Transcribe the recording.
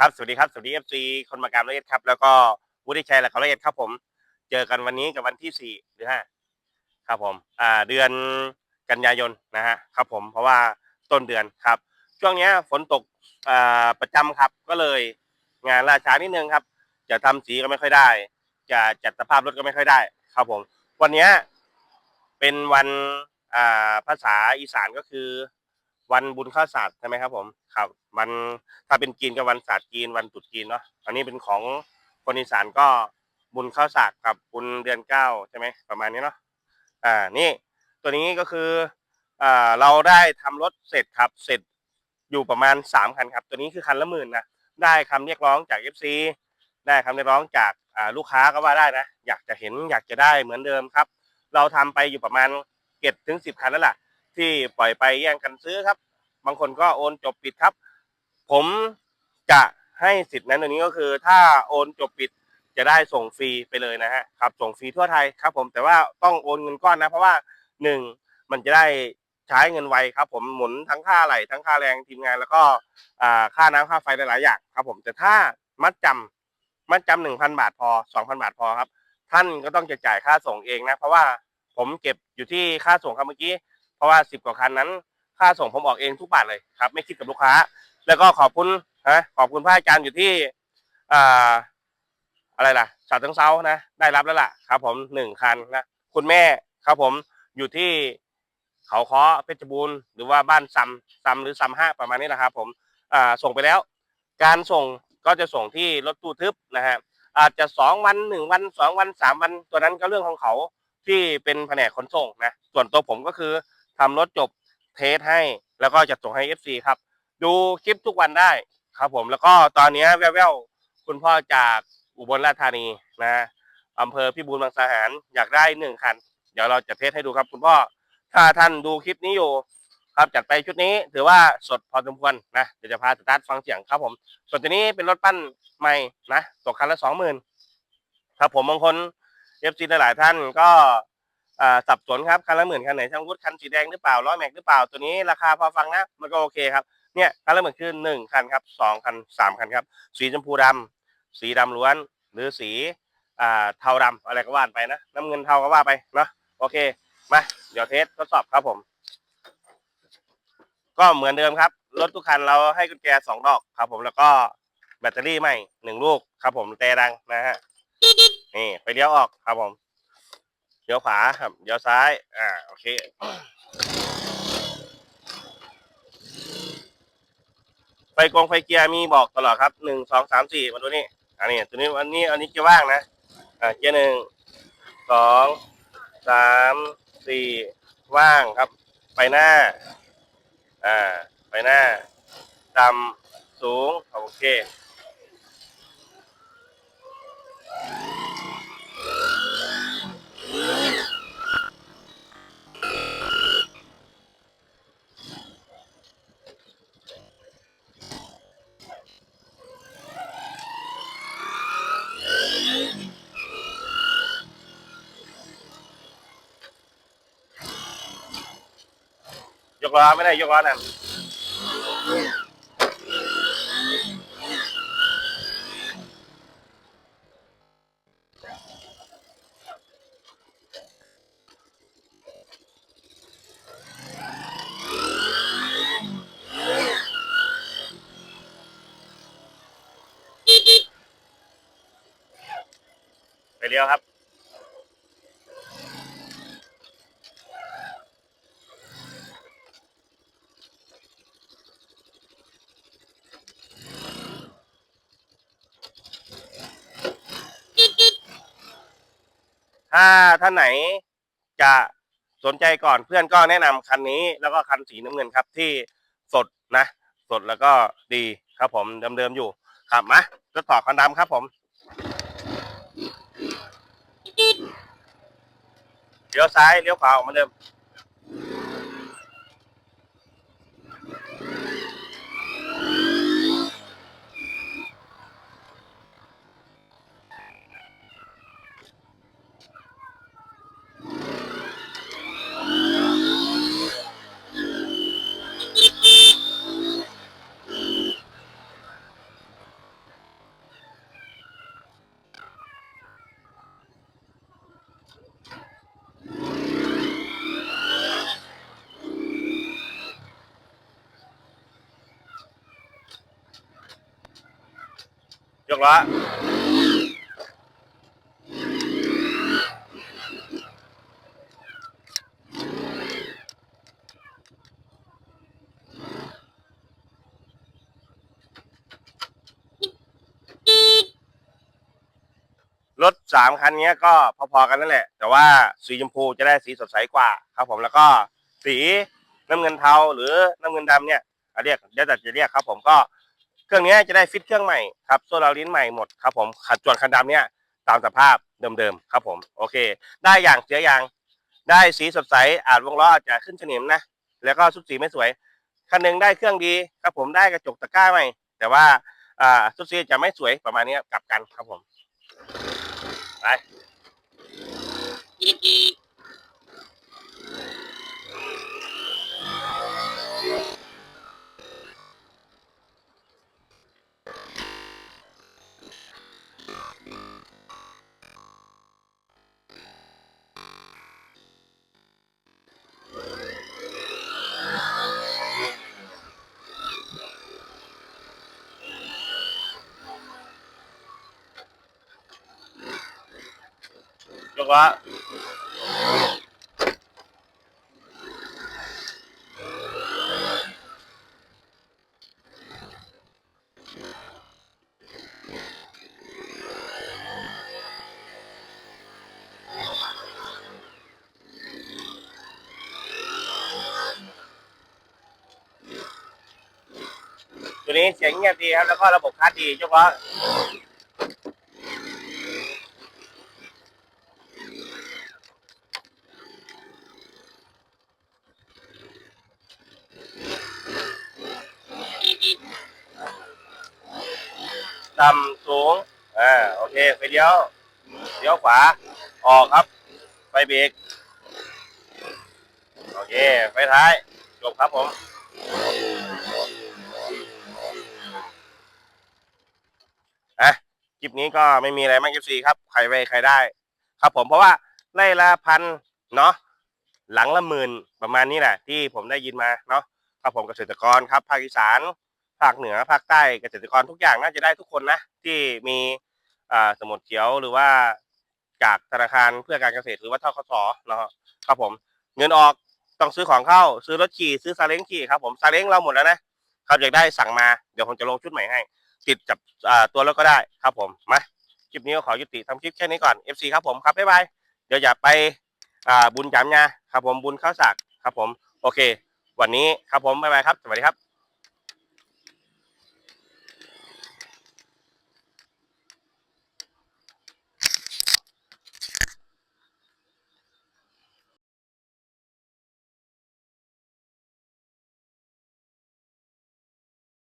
ครับสวัสดีครับสวัสดีเอฟซีคนมากรรมละเอียดครับ แล้วก็วุฒิชัยและเขาละเอียดครับ ผม เจอกันวันนี้กับวันที่สี่หรือห้าครับผมอ่าเดือนกันยายนนะฮะครับผมเพราะว่าต้นเดือนครับ ช่วงเนี้ยฝนตกอ่าประจำครับ ก็เลยงานล่าช้านิดนึงครับ จะทำสีก็ไม่ค่อยได้ จะจัดสภาพรถก็ไม่ค่อยได้ ครับผม วันเนี้ยเป็นวันอ่าภาษาอีสานก็คือ วันบุญข้าวสารใช่ไหมครับ ผมครับวันถ้าเป็นจีนก็วันศาสตร์จีนวันตรุษจีนเนาะอันนี้เป็นของคนอีสานก็บุญข้าวสากกับบุญเดือนเก้าใช่ไหมประมาณนี้เนาะอ่านี่ตัวนี้ก็คืออ่าเราได้ทำรถเสร็จครับเสร็จอยู่ประมาณสามคันครับ ตัวนี้คือคันละหมื่นนะได้คำเรียกร้องจาก FC ได้คำเรียกร้องจากลูกค้าก็ว่าได้นะ อยากจะเห็นอยากจะได้เหมือนเดิมครับ เราทำไปอยู่ประมาณเจ็ดถึงสิบคันแล้วล่ะ ที่ปล่อยไปแย่งกันซื้อครับ บางคนก็โอนจบปิดครับ ผมจะให้สิทธิ์นั้นตัวนี้ก็คือ ถ้าโอนจบปิดจะได้ส่งฟรีไปเลยนะฮะครับส่งฟรีทั่วไทยครับ ผมแต่ว่าต้องโอนเงินก้อนนะเพราะว่าหนึ่งมันจะได้ใช้เงินไวครับ ผมหมุนทั้งค่าไหลทั้งค่าแรงทีมงาน แล้วก็ค่าน้ำค่าไฟหลายๆอย่างครับ ผมแต่ถ้ามัดจำมัดจำหนึ่งพันบาทพอสองพันบาทพอครับ ท่านก็ต้องจะจ่ายค่าส่งเองนะ เพราะว่าผมเก็บอยู่ที่ค่าส่งครับเมื่อกี้ เพราะว่าสิบกว่าคันนั้น ค่าส่งผมออกเองทุกบาทเลยครับ ไม่คิดกับลูกค้า แล้วก็ขอบคุณนะขอบคุณพระอาจารย์อยู่ที่อ่าอะไรล่ะฉาเชิงเซานะได้รับแล้วล่ะครับ ผมหนึ่งคันนะคุณแม่ครับผมอยู่ที่เขาค้อเพชรบูรณ์หรือว่าบ้านซัมซัมหรือซัมห้าประมาณนี้นะครับ ผมอ่าส่งไปแล้ว การส่งก็จะส่งที่รถตู้ทึบนะฮะอาจจะสองวันหนึ่งวันสองวันสามวันตัวนั้นก็เรื่องของเขาที่เป็นแผนกขนส่งนะส่วนตัวผมก็คือ ทำรถจบเทสให้ แล้วก็จะส่งให้ FC ครับ ดูคลิปทุกวันได้ครับผมแล้วก็ตอนนี้แว่วๆคุณพ่อจากอุบลราชธานีนะอำเภอพิบูลมังสาหารอยากได้หนึ่งคัน เดี๋ยวเราจะเทสให้ดูครับคุณพ่อ ถ้าท่านดูคลิปนี้อยู่ ครับจัดไปชุดนี้ถือว่าสดพอสมควรนะเดี๋ยวจะพาสตาร์ทฟังเสียงครับผมส่วนตัวนี้เป็นรถปั้นใหม่นะตกคันละสองหมื่นครับผมบางคนเอฟซีหลายท่านก็ สับสนครับคันละหมื่นคันไหนช่างวุฒิคันสีแดงหรือเปล่าล้อแม็กหรือเปล่าตัวนี้ราคาพอฟังนะมันก็โอเคครับเนี่ยคันละหมื่นคือหนึ่งคันครับสองคันสามคันครับ สีชมพูดำสีดำล้วน หรือสีอ่าเทาดำอะไรก็ว่าไปนะน้ำเงินเทาก็ว่าไปเนาะโอเคมาเดี๋ยวเทสทดสอบครับผม ก็เหมือนเดิมครับรถทุกคันเราให้กุญแจสองดอกครับผมแล้วก็แบตเตอรี่ใหม่หนึ่งลูกครับผมแต่ดังนะฮะนี่ไปเลี้ยวออกครับผม เลี้ยวขวาครับเลี้ยวซ้าย อ่า โอเค ไฟกองไฟเกียร์มีบอกตลอดครับหนึ่งสองสามสี่มาดูนี่ อันนี้ ตัวนี้วันนี้ อันนี้เกียร์ว่างนะ อ่า เกียร์หนึ่ง สอง สาม สี่ ว่างครับ ไปหน้า อ่า ไปหน้า ต่ำ สูง โอเค กล้อไม่ได้ยกล้อนั่นไปเลี้ยวครับ ถ้าท่านไหนจะสนใจก่อนเพื่อนก็แนะนำคันนี้ แล้วก็คันสีน้ำเงินครับที่สดนะ สดแล้วก็ดีครับผมเดิมๆอยู่ครับมาจะต่อคันดำครับผม เลี้ยวซ้ายเลี้ยวขวาออกมาเดิม กล้อรถสามคันนี้ก็พอๆกันนั่นแหละ แต่ว่าสีชมพูจะได้สีสดใสกว่าครับผมแล้วก็สีน้ำเงินเทาหรือน้ำเงินดำเนี่ยเรียกเดี๋ยวแต่จะเรียกครับผมก็ เครื่องนี้จะได้ฟิตเครื่องใหม่ครับโซลารินใหม่หมดครับผมขัดจวนคันดำเนี่ยตามสภาพเดิมๆครับผมโอเค ได้อย่างเสียอย่างได้สีสดใสอาจวงล้ออาจจะขึ้นฉนิมนะแล้วก็สุดสีไม่สวยคันหนึ่งได้เครื่องดีครับผมได้กระจกตะกร้าใหม่ แต่ว่าอ่าสุดสีจะไม่สวยประมาณนี้กลับกันครับผมไป กล้อตัวนี้เสียงเงียบดีครับ แล้วก็ระบบคัดดียกล้อ ต่ำสูงอ่าโอเคไฟเลี้ยวเลี้ยวขวา ออกครับไฟเบรกโอเคไฟท้ายจบครับผมอะคลิปนี้ก็ไม่มีอะไรมากคลิปซีครับใครไปใครได้ ครับผมเพราะว่าไล่ละพันเนาะหลังละหมื่นประมาณนี้แหละ ที่ผมได้ยินมาเนาะครับผมเกษตรกรครับภาคอีสาน ภาคเหนือภาคใต้เกษตรกรทุกอย่างน่าจะได้ทุกคนนะ ที่มีสมุดเขียวหรือว่าจากธนาคารเพื่อการเกษตรหรือว่าทกสเนาะครับผมเงินออกต้องซื้อของเข้า ซื้อรถขี่ซื้อซาเล้งขี่ครับผมซาเล้งเราหมดแล้วนะครับอยากได้สั่งมาเดี๋ยวผมจะลงชุดใหม่ให้ ติดกับตัวรถก็ได้ครับผมมาคลิปนี้ก็ขอยุติทำคลิปแค่นี้ก่อน FC ครับผมครับบ๊ายบายเดี๋ยวอย่าไปบุญจำยาครับผมบุญข้าวสากครับผมโอเค วันนี้ครับผมบ๊ายบายครับสวัสดีครับ